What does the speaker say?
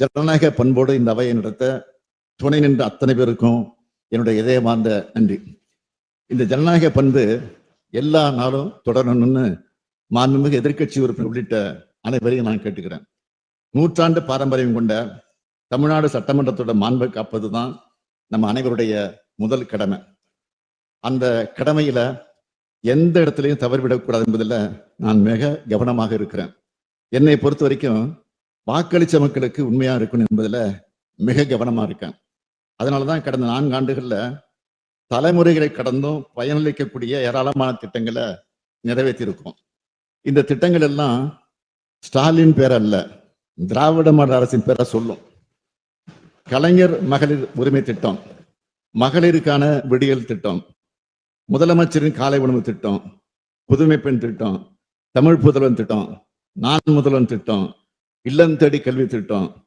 ஜனநாயக பண்போடு இந்த அவையை நடத்த துணை நின்ற அத்தனை பேருக்கும் என்னுடைய இதயமார்ந்த நன்றி. இந்த ஜனநாயக பண்பு எல்லா நாளும் தொடரணும்னு மாண்புமிகு எதிர்க்கட்சி உறுப்பினர் உள்ளிட்ட அனைவரையும் நான் கேட்டுக்கிறேன். நூற்றாண்டு பாரம்பரியம் கொண்ட தமிழ்நாடு சட்டமன்றத்தோட மாண்பை காப்பது தான் நம்ம அனைவருடைய முதல் கடமை. அந்த கடமையில எந்த இடத்துலையும் தவறிவிடக்கூடாது என்பதில் நான் மிக கவனமாக இருக்கிறேன். என்னை பொறுத்த வரைக்கும் வாக்களிச்ச மக்களுக்கு உண்மையாக இருக்கணும் என்பதில் மிக கவனமாக இருக்கேன். அதனாலதான் கடந்த நான்கு ஆண்டுகளில் தலைமுறைகளை கடந்தும் பயனளிக்கக்கூடிய ஏராளமான திட்டங்களை நிறைவேற்றியிருக்கோம் இந்த திட்டங்கள் எல்லாம் ஸ்டாலின் பேர் அல்ல திராவிட மாடல் அரசின் பேரை சொல்லும். கலைஞர் மகளிர் உரிமை திட்டம் மகளிருக்கான விடியல் திட்டம் முதலமைச்சரின் காலை உணவு திட்டம் புதுமை பெண் திட்டம் தமிழ் புதல்வன் திட்டம் நான் முதல்வன் திட்டம் இல்லம் தேடி கல்வி திட்டம்.